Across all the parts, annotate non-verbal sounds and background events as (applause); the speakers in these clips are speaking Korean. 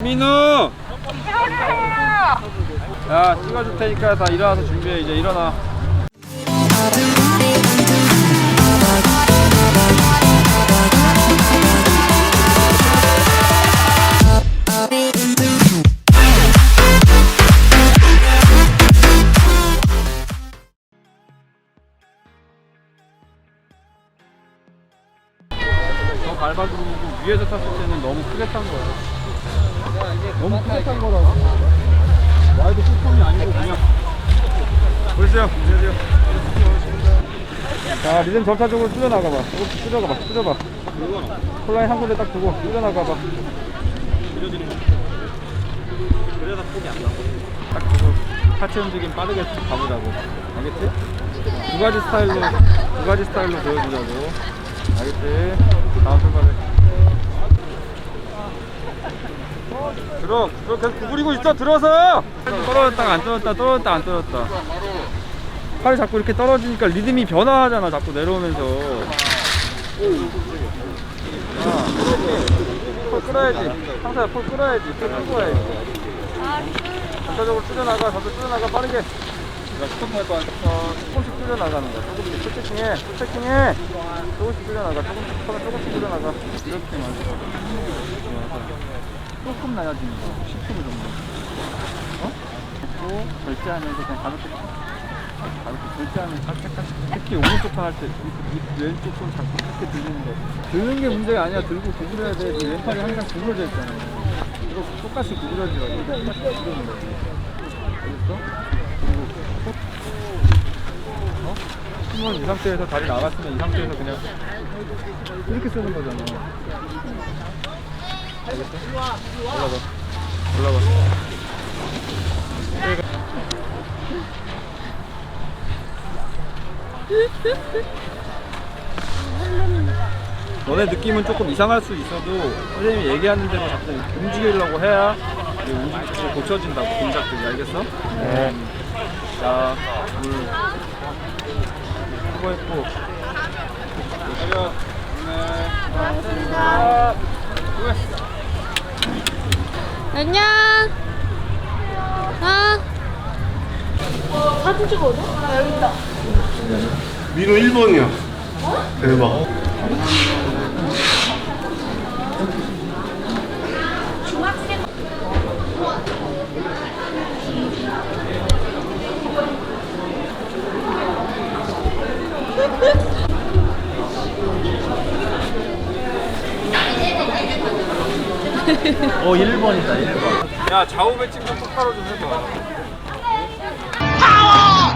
민우! 야, 찍어줄 테니까 다 일어나서 준비해. 이제 일어나. 더 밟아주고 위에서 탔을 때는 너무 크게 탄 거야. 너무 탄 거라고. 와이드 뚜껑이 아니고 그냥. 보시죠. 보세요. 자, 리듬 점차적으로 뚫려 나가봐. 조금씩 뚫려가봐. 뚫려봐. 콜라인 한 군데 딱 두고 뚫려 나가봐. 그래서 폭이 안 나고. 딱 두고 하체 움직임 빠르게 가보자고. 알겠지? 두 가지 스타일로 두 가지 스타일로 보여주자고. 알겠지? 다음 출발해. 들어, 들어 계속 구부리고 있어. 들어서. 떨어졌다가 안 떨어졌다, 떨어졌다 안 떨어졌다. 팔이 자꾸 이렇게 떨어지니까 리듬이 변화하잖아. 자꾸 내려오면서. 아, 폴 끌어야지. 상사야 폴 끌어야지. 폴 끌고 와야지. 전체적으로 뚫려나가, 전체 뚫려나가 빠르게. 어, 조금씩 뚫려나가는 거야. 조금씩 풀체킹해, 풀체킹해. 조금씩 뚫려나가, 조금씩 조금씩 뚫려나가. 이렇게만. 조금 나야지. 10분 정도. 어? 또 절제하면서 그냥 가볍게 가볍게 살짝 살짝 특히 오른쪽 팔할때이 왼쪽 손 잡고 이렇게 들리는 거 드는 게 문제가 아니야 들고 구부려야 돼네 왼팔이 항상 구부러져 있잖아 이거 똑같이 구부러지라고 똑같이 구부러는 거지 알겠어? 그리고 속 어? 힘은 이 상태에서 다리 나갔으면 이 상태에서 그냥 이렇게 쓰는 거잖아 알겠어? 올라가 올라가 너네 느낌은 조금 이상할 수 있어도 선생님이 얘기하는 대로 자꾸 움직이려고 해야 이게 움직이 고쳐진다고 동작들이 알겠어? 네. 자, 둘, 수고했고. 차렷, 네, 셋. 수고했어. 안녕. 아. 사진 찍어도? 아, 여기 있다. 민호 1번이야. 대박. 어, 1번이다, 1번. 야, 좌우 배칭 좀 똑바로 좀 해봐. 파워!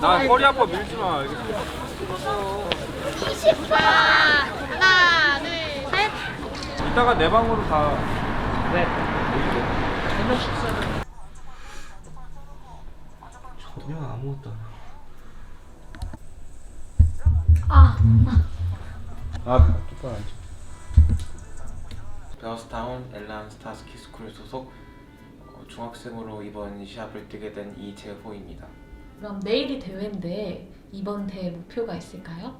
나 허리 아파 밀지 마. 알겠어? 자, 하나, 둘, 셋. 이따가 내 방으로 가. 네. 전혀 아무것도 안 해. 아, 아, 똑바로 앉아. 베어스타운 엘란 스타스키 스쿨 소속 어, 중학생으로 이번 시합을 뛰게 된 이재호입니다. 그럼 내일이 대회인데 이번 대회 목표가 있을까요?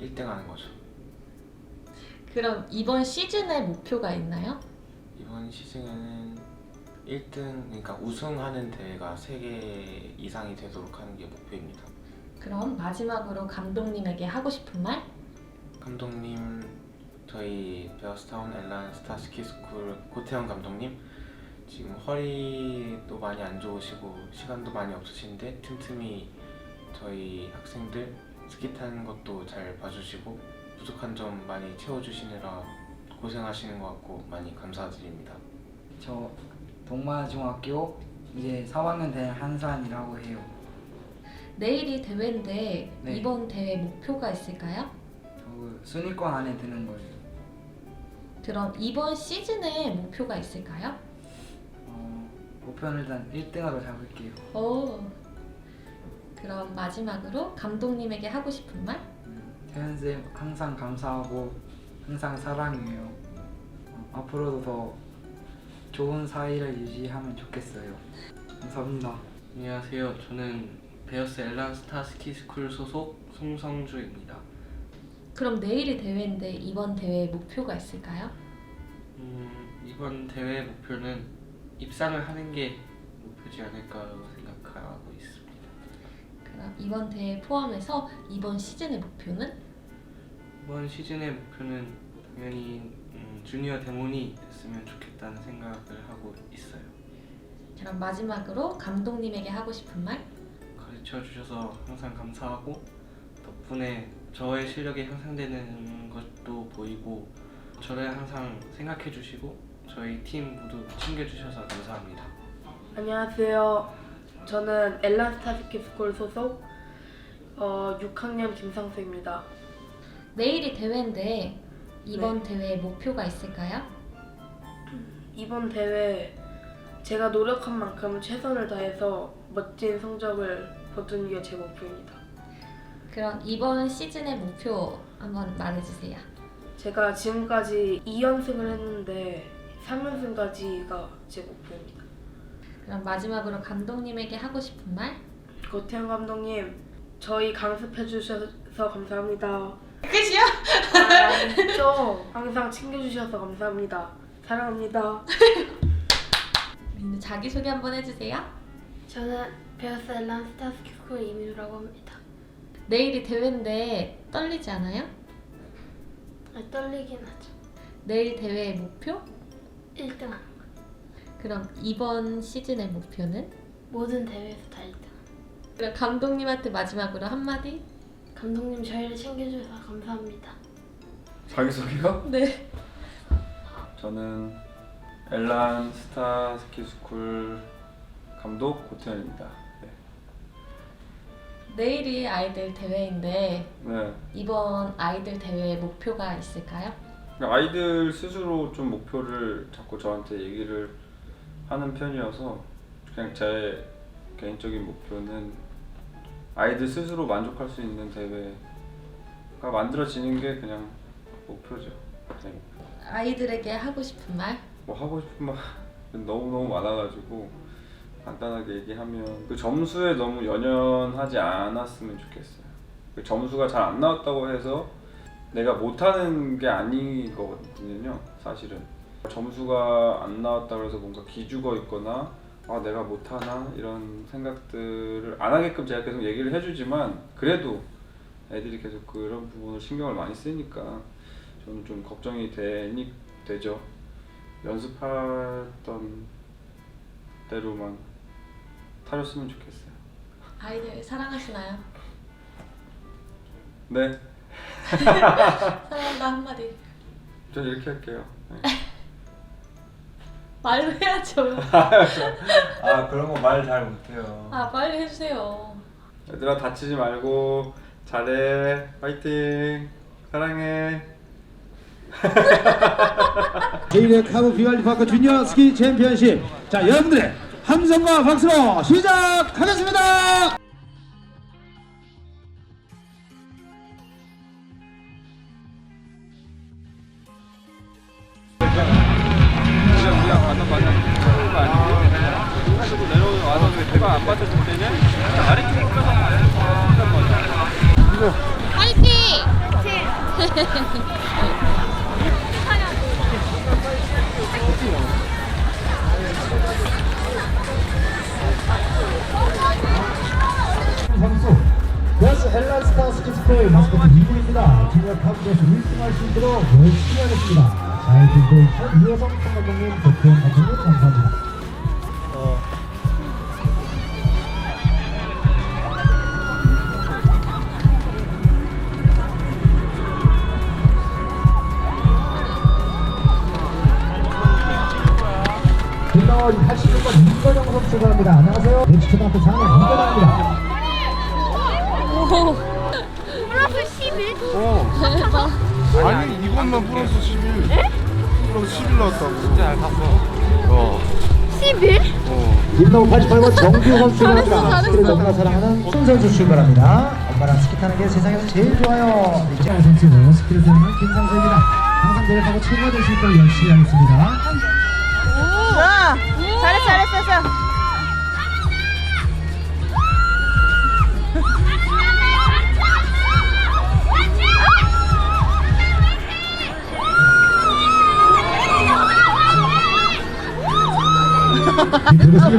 1등 하는 거죠. 그럼 이번 시즌에 목표가 있나요? 이번 시즌에는 1등 그러니까 우승하는 대회가 3개 이상이 되도록 하는 게 목표입니다. 그럼 마지막으로 감독님에게 하고 싶은 말? 감독님 저희 베어스타운 엘란 스타스키 스쿨 고태현 감독님 지금 허리도 많이 안 좋으시고 시간도 많이 없으신데 틈틈이 저희 학생들 스키 타는 것도 잘 봐주시고 부족한 점 많이 채워주시느라 고생하시는 것 같고 많이 감사드립니다. 저 동마중학교 이제 4학년 된 한산이라고 해요. 내일이 대회인데 네. 이번 대회 목표가 있을까요? 저 순위권 안에 드는 거예요. 그럼 이번 시즌에 목표가 있을까요? 어, 목표는 일단 1등으로 잡을게요. 오. 그럼 마지막으로 감독님에게 하고 싶은 말? 음, 태현 쌤 항상 감사하고 항상 사랑해요. 어, 앞으로도 더 좋은 사이를 유지하면 좋겠어요. 감사합니다. 안녕하세요. 저는 베어스 엘란 스타 스키 스쿨 소속 송성주입니다. 그럼 내일이 대회인데 이번 대회 목표가 있을까요? 음, 이번 대회 목표는 입상을 하는 게 목표지 않을까 생각하고 있습니다. 그럼 이번 대회 포함해서 이번 시즌의 목표는? 이번 시즌의 목표는 당연히 음, 주니어 대문이 됐으면 좋겠다는 생각을 하고 있어요. 그럼 마지막으로 감독님에게 하고 싶은 말? 가르쳐 주셔서 항상 감사하고 덕분에 저의 실력이 향상되는 것도 보이고 저를 항상 생각해 주시고 저희 팀 모두 챙겨 주셔서 감사합니다. 안녕하세요. 저는 엘란스타스키스쿨 소속 어, 6학년 김상수입니다. 내일이 대회인데 이번 대회에 목표가 있을까요? 이번 대회 제가 노력한 만큼 최선을 다해서 멋진 성적을 거두는 게 제 목표입니다. 그럼 이번 시즌의 목표 한번 말해주세요. 제가 지금까지 2연승을 했는데 3연승까지가 제 목표입니다. 그럼 마지막으로 감독님에게 하고 싶은 말? 고태현 감독님, 저희 강습해 주셔서 감사합니다. 끝이야? 아, 아니죠. 항상 챙겨주셔서 감사합니다. 사랑합니다. 자기소개 한번 해주세요. 저는 베어스 엘란 스타스키스쿨 이민우라고 합니다. 내일이 대회인데 떨리지 않아요? 아, 떨리긴 하죠. 내일 대회의 목표? 1등 하는 거. 그럼 이번 시즌의 목표는? 모든 대회에서 다 1등. 그럼 감독님한테 마지막으로 한마디? 감독님 저희를 챙겨주셔서 감사합니다. 자기소개요? (laughs) 네. 저는 엘란 스타 스키 스쿨 감독 고태현입니다. 네. 내일이 아이들 대회인데 네. 이번 아이들 대회 목표가 있을까요? 아이들 스스로 좀 목표를 자꾸 저한테 얘기를 하는 편이어서 그냥 제 개인적인 목표는 아이들 스스로 만족할 수 있는 대회가 만들어지는 게 그냥 목표죠. 제 목표. 아이들에게 하고 싶은 말? 뭐 하고 싶은 말 너무 너무 많아가지고 간단하게 얘기하면 그 점수에 너무 연연하지 않았으면 좋겠어요. 그 점수가 잘 안 나왔다고 해서 내가 못하는 게 아니거든요. 사실은 점수가 안 나왔다고 해서 뭔가 기죽어 있거나 아 내가 못하나 이런 생각들을 안 하게끔 제가 계속 얘기를 해주지만 그래도 애들이 계속 그런 부분을 신경을 많이 쓰니까 저는 좀 걱정이 되니 되죠. 연습했던 대로만 타렸으면 좋겠어요. 아이들 사랑하시나요? 네, (laughs) 사랑한다 한마디 전 이렇게 할게요. 네. (laughs) 말로 해야죠 (laughs) 아 그런 거 말 잘 못해요. 아 빨리 해주세요 얘들아 다치지 말고 잘해, 파이팅, 사랑해. 제1회 카브 비왈리 파크 주니어 스키 챔피언십 자 여러분들의 함성과 박수로 시작하겠습니다. 그냥 그냥 가는 베어스 헬라스타 스키스코의 마스코트 이구입니다 주니어 카브에서 1등할 수 있도록 열심히 하겠습니다 잘 들고 있던 이호성 감독님 도태현 감독님 감사합니다 빌라원 86번 이건영 선수가 합니다. 안녕하세요. 넥스트마트 4년 이건영입니다. 아니 이것만 플러스 11. 플러스 11 나왔다고. 진짜 잘 탔어. 어. 11? 김동우 88번 정규 선수가. 스키를 너무나 사랑하는 손 선수 출발합니다. 엄마랑 스키 타는 게 세상에서 제일 좋아요. 이제 선수고 스키를 타는 김상수입니다. 항상 노력하고 최고가 될수 있도록 열심히 하겠습니다.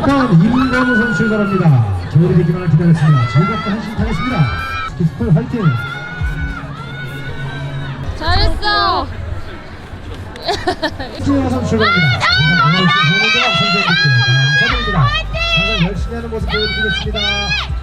그렇습니까? 임건우 선수 출발합니다. 조리되기만을 기다렸습니다. 즐겁게 한심타겠습니다. 스키스쿨 화이팅! 잘했어. 주영아 선수 출발합니다. 선수님께 감사드립니다. 항상 열심히 하는 모습 보여드리겠습니다.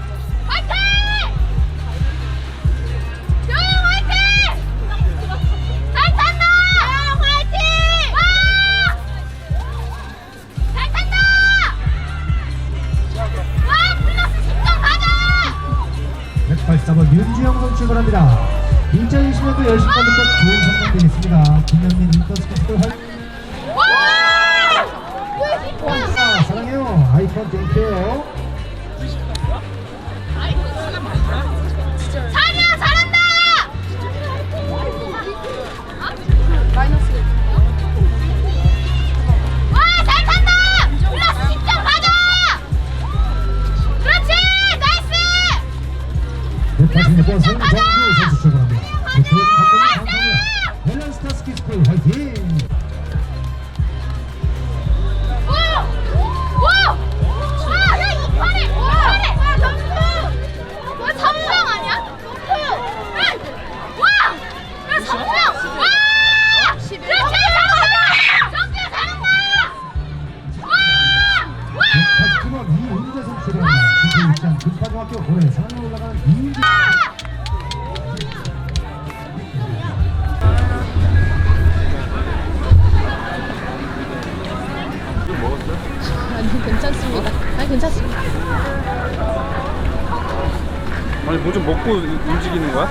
아니 뭐 좀 먹고 움직이는 거야?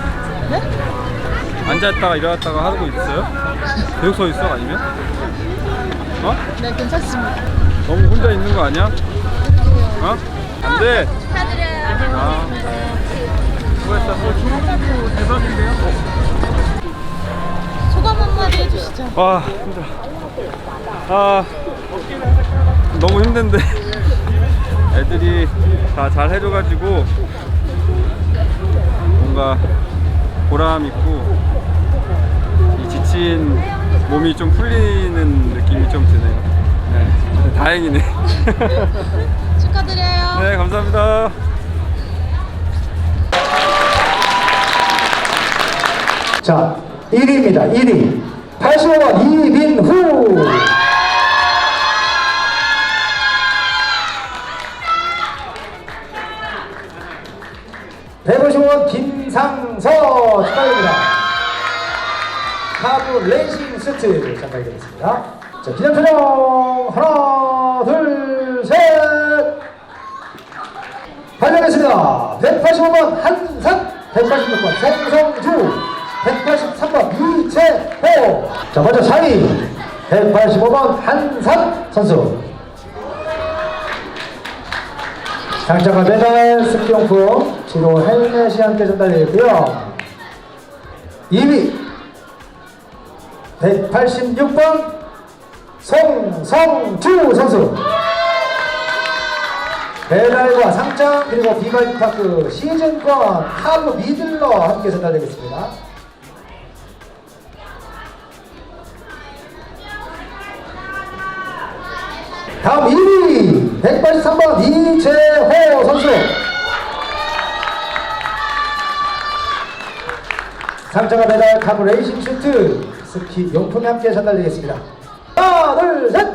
네? 앉았다가 일어났다가 하고 있어요? 계속 서 있어 아니면? 어? 네, 괜찮습니다. 너무 혼자 있는 거 아니야? 어? 안 돼. 축하드려요. 아. 수고했다. 어, 졸업하고 대박인데요? 소감 한마디 해주시죠. 와, 힘들어. 아, 너무 힘든데. (laughs) 애들이 다 잘 해줘가지고 보람 있고 이 지친 몸이 좀 풀리는 느낌이 좀 드네요. 네, 다행이네. (laughs) 축하드려요. 네, 감사합니다. 자, 1위입니다. 1위. 85번 이민후. 백오십원 김상서 축하드립니다. 카브 레이싱 세트 장가게 되겠습니다. 자, 기념 촬영 하나, 둘, 셋. 발령했습니다. 185번 한산, 186번 송성주, 183번 이채호. 자, 먼저 4위 185번 한산 선수. 장착과 메달, 스키용품, 지로 헬멧이 함께 전달되었고요. 2위 186번 송성주 선수. 메달과 상장 그리고 비바이파크 시즌권 하부 미들러 함께 전달되겠습니다. 다음 2위 183번 이재호 선수 상장과 메달 카브 레이싱 슈트 스키 용품이 함께 전달되겠습니다. 하나 둘셋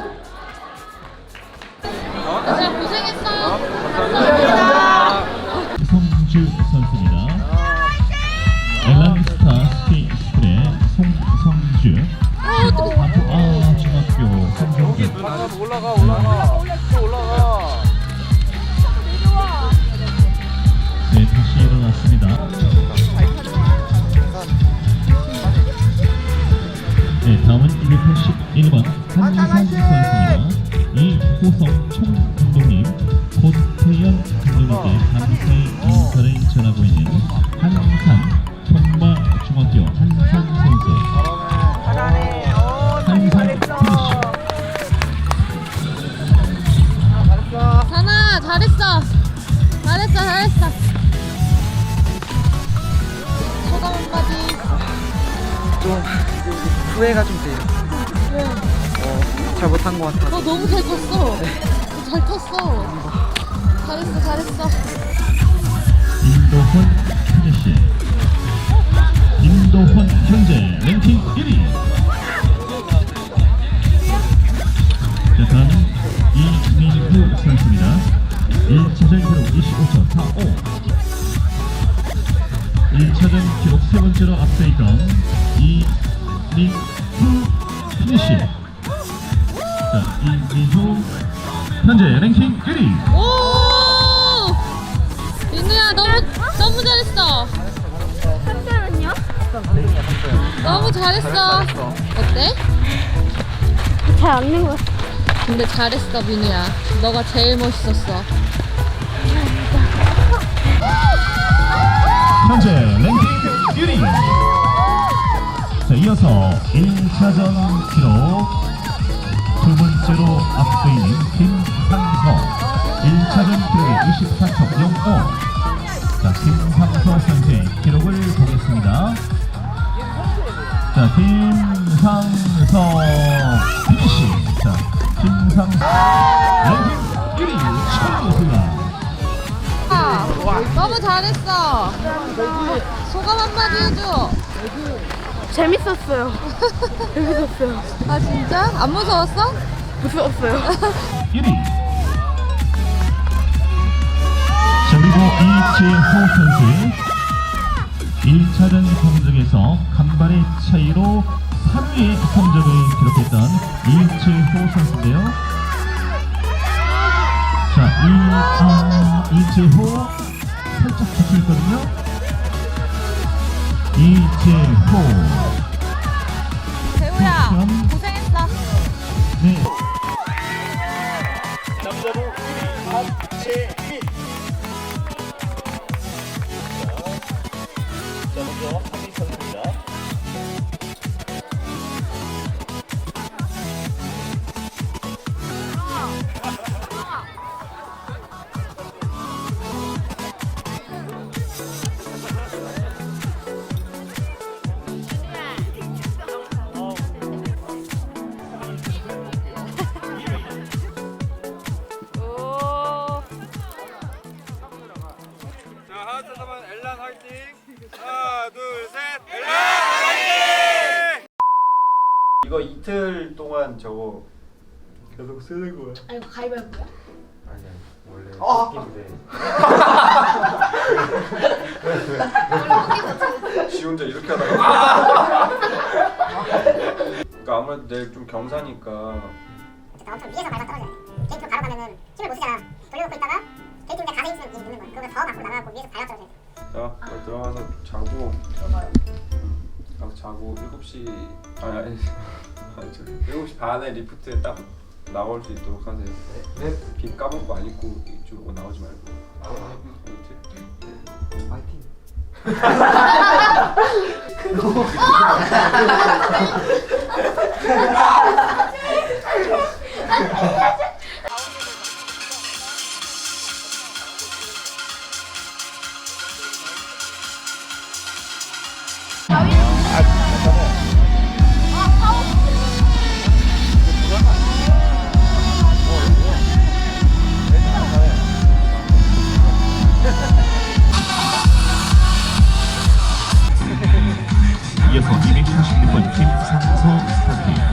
진짜 고생했어요. 성주 선수입니다. 엘란스타 스키 스쿨의 송성주 아 중학교 성경대 올라가, 올라가. 네 다음은 281번 한기상 선수입니다. 이호성 총감독님 고태현 감독님께 감사의 인사를 전하고 있는 1차전 기록 세 번째로 앞서 있던 이민후 피니시 자 이민후 현재 랭킹 1위 오! 민우야, 너무, 너무 잘했어. 잠깐만요. 너무 잘했어. 어때? 잘안 된것 같아. 근데 잘했어, 민우야. 너가 제일 멋있었어. 현재 랭킹 1위. 자 이어서 1차전 기록. 두 번째로 앞서 있는 김상서. 1차전 기록이 24초 05 자, 김상서 선수의 기록을 보겠습니다. 자, 김상서 피니시. 자, 김상서 랭킹 1위. 최우 아, 너무 잘했어. 소감 한마디 해줘. 재밌었어요. (laughs) 재밌었어요. 아, 진짜? 안 무서웠어? 무서웠어요. (laughs) 1위 자 그리고 이재호 선수 1차전 성적에서 간발의 차이로 3위의 성적을 기록했던 이재호 선수인데요 자, 이, 아, 이재호 살짝 잡혀있거든요. 이재호 동안 저거 계속 쓰는 거야. 아니 가위바위보야? 아니야 원래 아! 바뀐데 지 혼자 이렇게 하다가. 그러니까 아무래도 내일 좀 겸사니까 엄청 위에서 밟아 떨어져야 돼. 게이트로 바로 가면은 힘을 못 쓰잖아. 돌려놓고 있다가 게이트 밑에 가서 있으면 이 누는 거야. 그러면 더 밖으로 나가고 위에서 밟아 떨어져야 돼. 자 빨리 들어가서 자고 가서 자고 7시 아니 아니 아니 저 7시 반에 리프트에 딱 나올 수 있도록 하세요. 네. 빈 까먹고 안 입고 이쪽으로 나오지 말고. 아, 네. 파이팅. (laughs) (laughs) 286번 김상서 스타트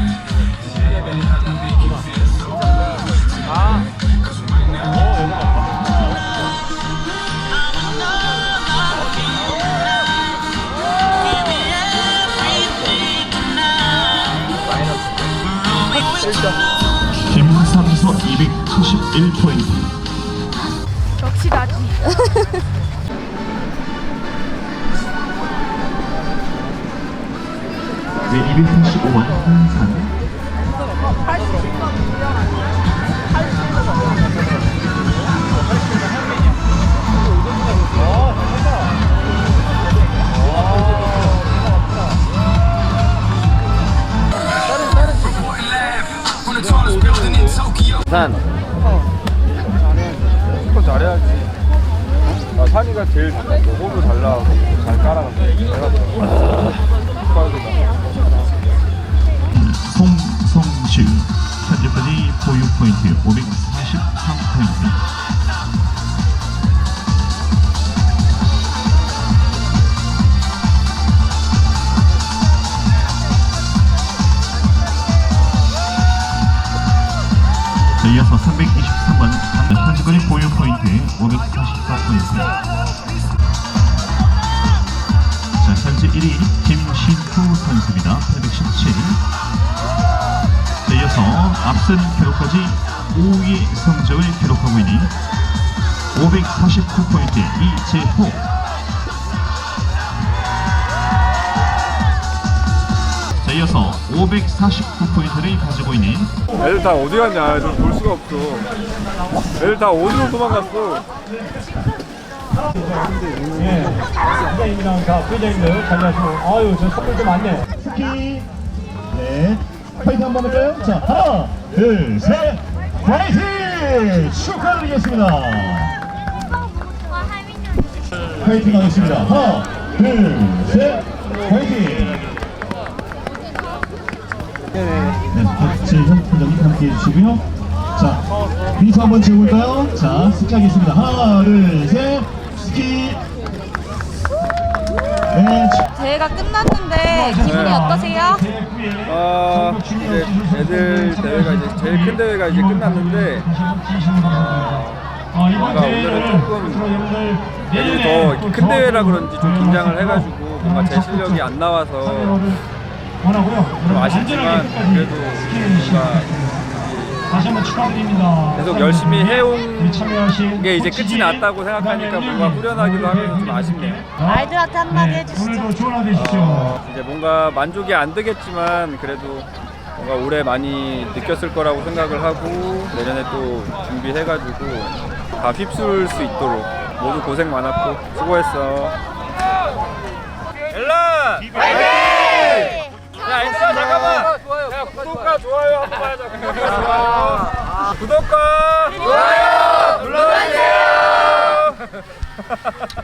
자, 이어서 323번 현재까지 보유 포인트 544포인트. 자, 현재 1위 김신후 선수입니다. 817. 자, 이어서 앞선 기록까지 5위 성적을 기록하고 있는 549포인트 이재호. 자, 이어서 549포인트를 가지고 있는 애들 다 어디 갔냐? 좀볼 수가 없어. 애들 다 어디로 도망갔어? 회장님이랑 다 회장님들 관리하시고 아유 저 선물도 많네 스키 네 파이팅 한번 할까요? 자 하나 둘셋 파이팅 축하드리겠습니다 파이팅 하겠습니다 하나 둘셋 파이팅 네, 박재현 팀장님 함께 해주시고요. 자 미소 한번 지어볼까요? 자 숫자겠습니다. 하나 둘 셋. 스키. 네, 대회가 끝났는데 기분이 어떠세요? 아 이제 애들 대회가 이제 제일 큰 대회가 이제 끝났는데 뭔가 오늘은 조금 애들이 더 큰 대회라 그런지 좀 긴장을 해가지고 뭔가 제 실력이 안 나와서 좀 아쉽지만 그래도 뭔가 다시 한번 축하드립니다. 계속 열심히 해온 게 이제 끝이 났다고 생각하니까 뭔가 후련하기도 하면서 좀 아쉽네요. 아이들한테 한마디 해주시죠. 오늘도 좋은 하루 되십시오. 어, 이제 뭔가 만족이 안 되겠지만 그래도 뭔가 올해 많이 느꼈을 거라고 생각을 하고 내년에 또 준비해가지고 다 휩쓸 수 있도록 모두 고생 많았고 수고했어. 엘라! 파이팅! 야, 엔스야 잠깐만. 야, 구독과 좋아요 한번 하자. 구독과 좋아요. 구독과 좋아요 눌러주세요. (laughs)